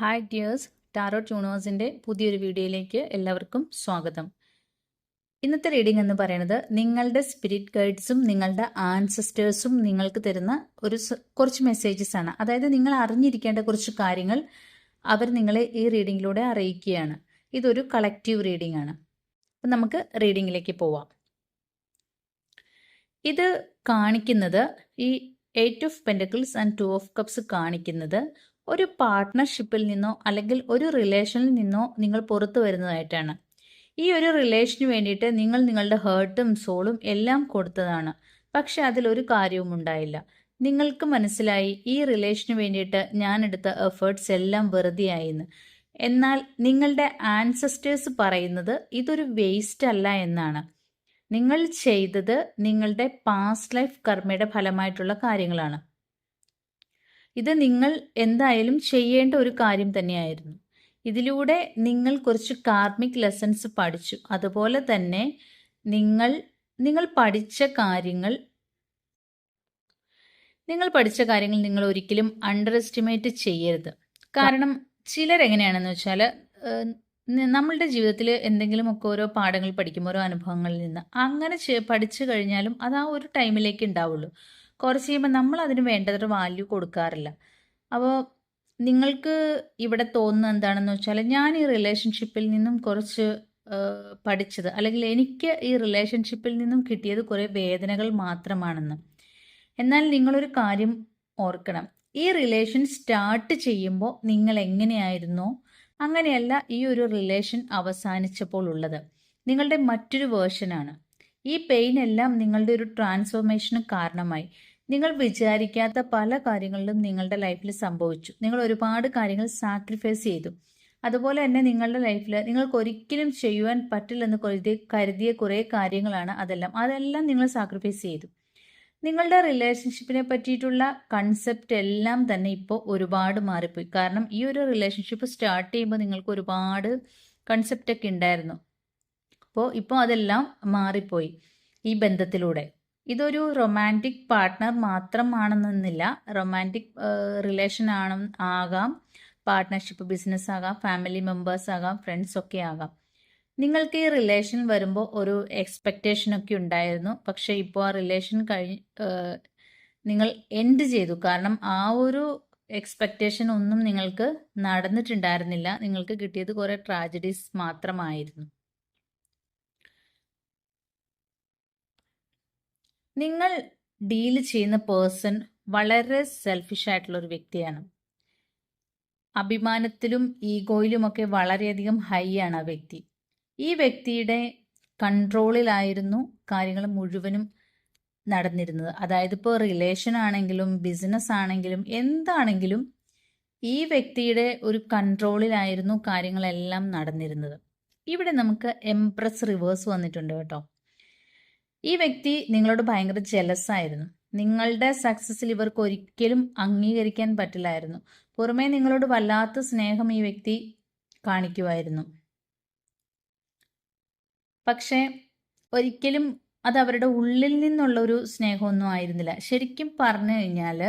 Hi dears taro ട്യൂണേഴ്സിന്റെ പുതിയൊരു വീഡിയോയിലേക്ക് എല്ലാവർക്കും സ്വാഗതം. ഇന്നത്തെ റീഡിംഗ് എന്ന് പറയുന്നത് നിങ്ങളുടെ സ്പിരിറ്റ് ഗൈഡ്സും നിങ്ങളുടെ ആൻസസ്റ്റേഴ്സും നിങ്ങൾക്ക് തരുന്ന ഒരു കുറച്ച് മെസ്സേജസ് ആണ്. അതായത് നിങ്ങൾ അറിഞ്ഞിരിക്കേണ്ട കുറച്ച് കാര്യങ്ങൾ അവർ നിങ്ങളെ ഈ റീഡിങ്ങിലൂടെ അറിയിക്കുകയാണ്. ഇതൊരു കളക്റ്റീവ് റീഡിംഗ് ആണ്. അപ്പം നമുക്ക് റീഡിങ്ങിലേക്ക് പോവാം. ഇത് കാണിക്കുന്നത് ഈ eight of pentacles and two of cups കാണിക്കുന്നത് ഒരു പാർട്ട്ണർഷിപ്പിൽ നിന്നോ അല്ലെങ്കിൽ ഒരു റിലേഷനിൽ നിന്നോ നിങ്ങൾ പുറത്തു വരുന്നതായിട്ടാണ്. ഈ ഒരു റിലേഷന് വേണ്ടിയിട്ട് നിങ്ങൾ നിങ്ങളുടെ ഹേർട്ടും സോളും എല്ലാം കൊടുത്തതാണ്. പക്ഷെ അതിലൊരു കാര്യവും ഉണ്ടായില്ല. നിങ്ങൾക്ക് മനസ്സിലായി ഈ റിലേഷന് വേണ്ടിയിട്ട് ഞാൻ എടുത്ത എഫേർട്സ് എല്ലാം വെറുതെയായിന്ന്. എന്നാൽ നിങ്ങളുടെ ആൻസസ്റ്റേഴ്സ് പറയുന്നത് ഇതൊരു വേസ്റ്റ് അല്ല എന്നാണ്. നിങ്ങൾ ചെയ്തത് നിങ്ങളുടെ പാസ്റ്റ് ലൈഫ് കർമ്മയുടെ ഫലമായിട്ടുള്ള കാര്യങ്ങളാണ്. ഇത് നിങ്ങൾ എന്തായാലും ചെയ്യേണ്ട ഒരു കാര്യം തന്നെയായിരുന്നു. ഇതിലൂടെ നിങ്ങൾ കുറച്ച് കാർമിക് ലെസൺസ് പഠിച്ചു. അതുപോലെ തന്നെ നിങ്ങൾ നിങ്ങൾ പഠിച്ച കാര്യങ്ങൾ നിങ്ങൾ പഠിച്ച കാര്യങ്ങൾ നിങ്ങൾ ഒരിക്കലും അണ്ടർ എസ്റ്റിമേറ്റ് ചെയ്യരുത്. കാരണം ചിലരെങ്ങനെയാണെന്ന് വെച്ചാൽ നമ്മളുടെ ജീവിതത്തിൽ എന്തെങ്കിലുമൊക്കെ ഓരോ പാഠങ്ങൾ പഠിക്കും ഓരോ അനുഭവങ്ങളിൽ നിന്ന് അങ്ങനെ പഠിച്ചു കഴിഞ്ഞാലും അത് ആ ഒരു ടൈമിലേക്ക് ഉണ്ടാവുള്ളൂ. കുറച്ച് കഴിയുമ്പോൾ നമ്മൾ അതിന് വേണ്ടത്ര വാല്യൂ കൊടുക്കാറില്ല. അപ്പോൾ നിങ്ങൾക്ക് ഇവിടെ തോന്നുന്നത് എന്താണെന്ന് വെച്ചാൽ ഞാൻ ഈ റിലേഷൻഷിപ്പിൽ നിന്നും കുറച്ച് പഠിച്ചത് അല്ലെങ്കിൽ എനിക്ക് ഈ റിലേഷൻഷിപ്പിൽ നിന്നും കിട്ടിയത് കുറേ വേദനകൾ മാത്രമാണെന്ന്. എന്നാൽ നിങ്ങളൊരു കാര്യം ഓർക്കണം. ഈ റിലേഷൻ സ്റ്റാർട്ട് ചെയ്യുമ്പോൾ നിങ്ങൾ എങ്ങനെയായിരുന്നോ അങ്ങനെയല്ല ഈ ഒരു റിലേഷൻ അവസാനിച്ചപ്പോൾ ഉള്ളത്. നിങ്ങളുടെ മറ്റൊരു വേർഷനാണ് ഈ പെയിൻ എല്ലാം നിങ്ങളുടെ ഒരു ട്രാൻസ്ഫോർമേഷന് കാരണമായി. നിങ്ങൾ വിചാരിക്കാത്ത പല കാര്യങ്ങളിലും നിങ്ങളുടെ ലൈഫിൽ സംഭവിച്ചു. നിങ്ങൾ ഒരുപാട് കാര്യങ്ങൾ സാക്രിഫൈസ് ചെയ്തു. അതുപോലെ തന്നെ നിങ്ങളുടെ ലൈഫിൽ നിങ്ങൾക്ക് ഒരിക്കലും ചെയ്യുവാൻ പറ്റില്ലെന്ന് കരുതിയ കരുതിയ കുറേ കാര്യങ്ങളാണ് അതെല്ലാം. അതെല്ലാം നിങ്ങൾ സാക്രിഫൈസ് ചെയ്തു. നിങ്ങളുടെ റിലേഷൻഷിപ്പിനെ പറ്റിയിട്ടുള്ള കൺസെപ്റ്റ് എല്ലാം തന്നെ ഇപ്പോൾ ഒരുപാട് മാറിപ്പോയി. കാരണം ഈ ഒരു റിലേഷൻഷിപ്പ് സ്റ്റാർട്ട് ചെയ്യുമ്പോൾ നിങ്ങൾക്ക് ഒരുപാട് കൺസെപ്റ്റ് ഒക്കെ ഉണ്ടായിരുന്നു. അപ്പോൾ ഇപ്പോൾ അതെല്ലാം മാറിപ്പോയി ഈ ബന്ധത്തിലൂടെ. ഇതൊരു റൊമാന്റിക് പാർട്ട്ണർ മാത്രമാണെന്നില്ല റൊമാന്റിക് റിലേഷൻ ആണ് ആകാം. പാർട്ട്ണർഷിപ്പ് ബിസിനസ് ആകാം. ഫാമിലി മെമ്പേഴ്സ് ആകാം. ഫ്രണ്ട്സ് ഒക്കെ ആകാം. നിങ്ങൾക്ക് ഈ റിലേഷൻ വരുമ്പോൾ ഒരു എക്സ്പെക്റ്റേഷൻ ഒക്കെ ഉണ്ടായിരുന്നു. പക്ഷേ ഇപ്പോൾ ആ റിലേഷൻ കഴിഞ്ഞ് നിങ്ങൾ എൻഡ് ചെയ്തു. കാരണം ആ ഒരു എക്സ്പെക്റ്റേഷൻ ഒന്നും നിങ്ങൾക്ക് നടന്നിട്ടുണ്ടായിരുന്നില്ല. നിങ്ങൾക്ക് കിട്ടിയത് കുറേ ട്രാജഡീസ് മാത്രമായിരുന്നു. നിങ്ങൾ ഡീൽ ചെയ്യുന്ന പേഴ്സൺ വളരെ സെൽഫിഷ് ആയിട്ടുള്ള ഒരു വ്യക്തിയാണ്. അഭിമാനത്തിലും ഈഗോയിലുമൊക്കെ വളരെയധികം ഹൈ ആണ് ആ വ്യക്തി. ഈ വ്യക്തിയുടെ കൺട്രോളിലായിരുന്നു കാര്യങ്ങൾ മുഴുവനും നടന്നിരുന്നത്. അതായത് ഇപ്പോൾ റിലേഷൻ ആണെങ്കിലും ബിസിനസ് ആണെങ്കിലും എന്താണെങ്കിലും ഈ വ്യക്തിയുടെ ഒരു കൺട്രോളിലായിരുന്നു കാര്യങ്ങളെല്ലാം നടന്നിരുന്നത്. ഇവിടെ നമുക്ക് എംപ്രസ് റിവേഴ്സ് വന്നിട്ടുണ്ട് കേട്ടോ. ഈ വ്യക്തി നിങ്ങളോട് ഭയങ്കര ജലസ് ആയിരുന്നു. നിങ്ങളുടെ സക്സസ്സിൽ ഇവർക്ക് ഒരിക്കലും അംഗീകരിക്കാൻ പറ്റില്ലായിരുന്നു. പുറമേ നിങ്ങളോട് വല്ലാത്ത സ്നേഹം ഈ വ്യക്തി കാണിക്കുമായിരുന്നു. പക്ഷേ ഒരിക്കലും അത് അവരുടെ ഉള്ളിൽ നിന്നുള്ള ഒരു സ്നേഹമൊന്നും ആയിരുന്നില്ല. ശരിക്കും പറഞ്ഞു കഴിഞ്ഞാൽ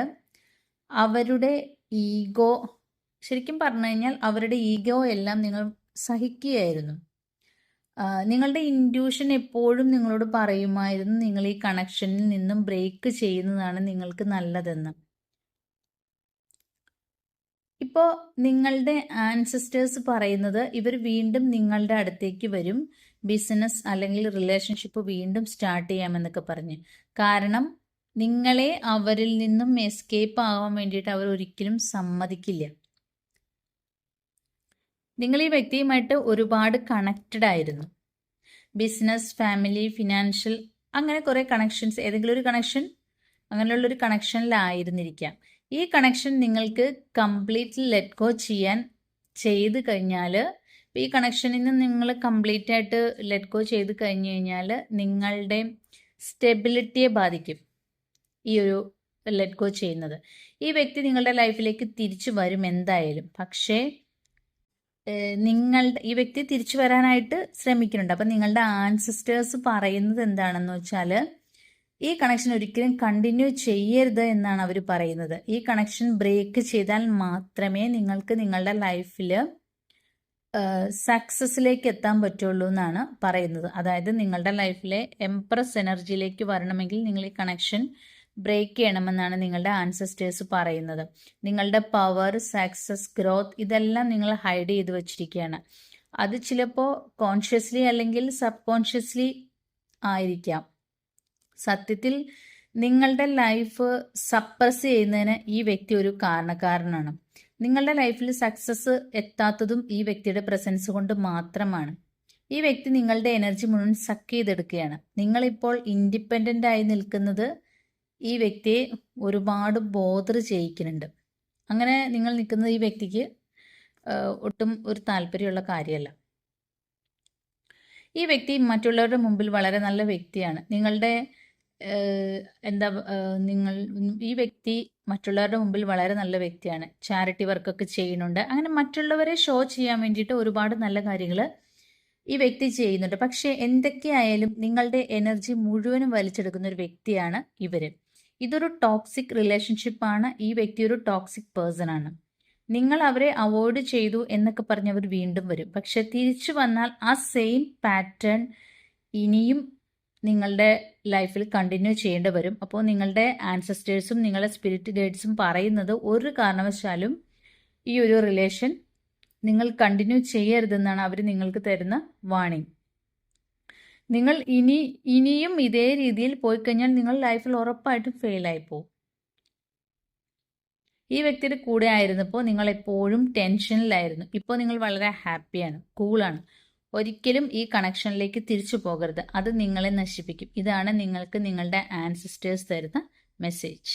അവരുടെ ഈഗോ ശരിക്കും പറഞ്ഞു കഴിഞ്ഞാൽ അവരുടെ ഈഗോ എല്ലാം നിങ്ങൾ സഹിക്കുകയായിരുന്നു. നിങ്ങളുടെ ഇൻഡ്യൂഷൻ എപ്പോഴും നിങ്ങളോട് പറയുമായിരുന്നു നിങ്ങൾ ഈ കണക്ഷനിൽ നിന്നും ബ്രേക്ക് ചെയ്യുന്നതാണ് നിങ്ങൾക്ക് നല്ലതെന്ന്. ഇപ്പോൾ നിങ്ങളുടെ ആൻസിസ്റ്റേഴ്സ് പറയുന്നത് ഇവർ വീണ്ടും നിങ്ങളുടെ അടുത്തേക്ക് വരും ബിസിനസ് അല്ലെങ്കിൽ റിലേഷൻഷിപ്പ് വീണ്ടും സ്റ്റാർട്ട് ചെയ്യാമെന്നൊക്കെ പറഞ്ഞ്. കാരണം നിങ്ങളെ അവരിൽ നിന്നും എസ്കേപ്പ് ആവാൻ വേണ്ടിയിട്ട് അവർ ഒരിക്കലും സമ്മതിക്കില്ല. നിങ്ങൾ ഈ വ്യക്തിയുമായിട്ട് ഒരുപാട് കണക്റ്റഡ് ആയിരുന്നു. ബിസിനസ് ഫാമിലി ഫിനാൻഷ്യൽ അങ്ങനെ കുറേ കണക്ഷൻസ് ഏതെങ്കിലും ഒരു കണക്ഷൻ അങ്ങനെയുള്ളൊരു കണക്ഷനിലായിരുന്നിരിക്കാം ഈ കണക്ഷൻ നിങ്ങൾക്ക് കംപ്ലീറ്റ്ലി ലെറ്റ് ഗോ ചെയ്യാൻ ചെയ്ത് കഴിഞ്ഞാൽ ഈ കണക്ഷനിൽ നിന്ന് നിങ്ങൾ കംപ്ലീറ്റ് ആയിട്ട് ലെറ്റ് ഗോ ചെയ്ത് കഴിഞ്ഞ് കഴിഞ്ഞാൽ നിങ്ങളുടെ സ്റ്റെബിലിറ്റിയെ ബാധിക്കും ഈ ഒരു ലെറ്റ് ഗോ ചെയ്യുന്നത്. ഈ വ്യക്തി നിങ്ങളുടെ ലൈഫിലേക്ക് തിരിച്ചു വരും എന്തായാലും. പക്ഷേ നിങ്ങളുടെ ഈ വ്യക്തി തിരിച്ചു വരാനായിട്ട് ശ്രമിക്കുന്നുണ്ട്. അപ്പം നിങ്ങളുടെ ആൻസിസ്റ്റേഴ്സ് പറയുന്നത് എന്താണെന്ന് വെച്ചാൽ ഈ കണക്ഷൻ ഒരിക്കലും കണ്ടിന്യൂ ചെയ്യരുത് എന്നാണ് അവർ പറയുന്നത്. ഈ കണക്ഷൻ ബ്രേക്ക് ചെയ്താൽ മാത്രമേ നിങ്ങൾക്ക് നിങ്ങളുടെ ലൈഫിൽ സക്സസ്സിലേക്ക് എത്താൻ പറ്റുള്ളൂ എന്നാണ് പറയുന്നത്. അതായത് നിങ്ങളുടെ ലൈഫിലെ എംപ്രസ് എനർജിയിലേക്ക് വരണമെങ്കിൽ നിങ്ങൾ ഈ കണക്ഷൻ ബ്രേക്ക് ചെയ്യണമെന്നാണ് നിങ്ങളുടെ ആൻസസ്റ്റേഴ്സ് പറയുന്നത്. നിങ്ങളുടെ പവർ സക്സസ് ഗ്രോത്ത് ഇതെല്ലാം നിങ്ങൾ ഹൈഡ് ചെയ്ത് വെച്ചിരിക്കുകയാണ്. അത് ചിലപ്പോൾ കോൺഷ്യസ്ലി അല്ലെങ്കിൽ സബ് കോൺഷ്യസ്ലി ആയിരിക്കാം. സത്യത്തിൽ നിങ്ങളുടെ ലൈഫ് സപ്രസ് ചെയ്യുന്നതിന് ഈ വ്യക്തി ഒരു കാരണക്കാരനാണ്. നിങ്ങളുടെ ലൈഫിൽ സക്സസ് എത്താത്തതും ഈ വ്യക്തിയുടെ പ്രസൻസ് കൊണ്ട് മാത്രമാണ്. ഈ വ്യക്തി നിങ്ങളുടെ എനർജി മുഴുവൻ സക്ക് ചെയ്തെടുക്കുകയാണ്. നിങ്ങളിപ്പോൾ ഇൻഡിപെൻഡന്റ് ആയി നിൽക്കുന്നത് ഈ വ്യക്തിയെ ഒരുപാട് ബോധർ ചെയ്യിക്കുന്നുണ്ട്. അങ്ങനെ നിങ്ങൾ നിൽക്കുന്നത് ഈ വ്യക്തിക്ക് ഒട്ടും ഒരു താല്പര്യമുള്ള കാര്യമല്ല. ഈ വ്യക്തി മറ്റുള്ളവരുടെ മുമ്പിൽ വളരെ നല്ല വ്യക്തിയാണ്. നിങ്ങളുടെ എന്താ നിങ്ങൾ ഈ വ്യക്തി മറ്റുള്ളവരുടെ മുമ്പിൽ വളരെ നല്ല വ്യക്തിയാണ്. ചാരിറ്റി വർക്കൊക്കെ ചെയ്യുന്നുണ്ട്. അങ്ങനെ മറ്റുള്ളവരെ ഷോ ചെയ്യാൻ വേണ്ടിയിട്ട് ഒരുപാട് നല്ല കാര്യങ്ങൾ ഈ വ്യക്തി ചെയ്യുന്നുണ്ട്. പക്ഷേ എന്തൊക്കെയായാലും നിങ്ങളുടെ എനർജി മുഴുവനും വലിച്ചെടുക്കുന്ന ഒരു വ്യക്തിയാണ് ഇവർ ഇതൊരു ടോക്സിക് റിലേഷൻഷിപ്പാണ് ഈ വ്യക്തി ഒരു ടോക്സിക് പേഴ്സൺ ആണ്. നിങ്ങൾ അവരെ അവോയ്ഡ് ചെയ്തു എന്നൊക്കെ പറഞ്ഞവർ വീണ്ടും വരും. പക്ഷെ തിരിച്ചു വന്നാൽ ആ സെയിം പാറ്റേൺ ഇനിയും നിങ്ങളുടെ ലൈഫിൽ കണ്ടിന്യൂ ചെയ്യേണ്ടി വരും. അപ്പോൾ നിങ്ങളുടെ ആൻസസ്റ്റേഴ്സും നിങ്ങളുടെ സ്പിരിറ്റ് ഗൈഡ്സും പറയുന്നത് ഒരു കാരണവശാലും ഈ ഒരു റിലേഷൻ നിങ്ങൾ കണ്ടിന്യൂ ചെയ്യരുതെന്നാണ് അവർ നിങ്ങൾക്ക് തരുന്ന വാണിംഗ് നിങ്ങൾ ഇനി ഇനിയും ഇതേ രീതിയിൽ പോയി കഴിഞ്ഞാൽ നിങ്ങൾ ലൈഫിൽ ഉറപ്പായിട്ടും ഫെയിലായി പോകും ഈ വ്യക്തിയുടെ കൂടെ ആയിരുന്നപ്പോൾ നിങ്ങൾ എപ്പോഴും ടെൻഷനിലായിരുന്നു ഇപ്പോൾ നിങ്ങൾ വളരെ ഹാപ്പിയാണ് കൂളാണ് ഒരിക്കലും ഈ കണക്ഷനിലേക്ക് തിരിച്ചു പോകരുത്. അത് നിങ്ങളെ നശിപ്പിക്കും. ഇതാണ് നിങ്ങൾക്ക് നിങ്ങളുടെ ആൻസിസ്റ്റേഴ്സ് തരുന്ന മെസ്സേജ്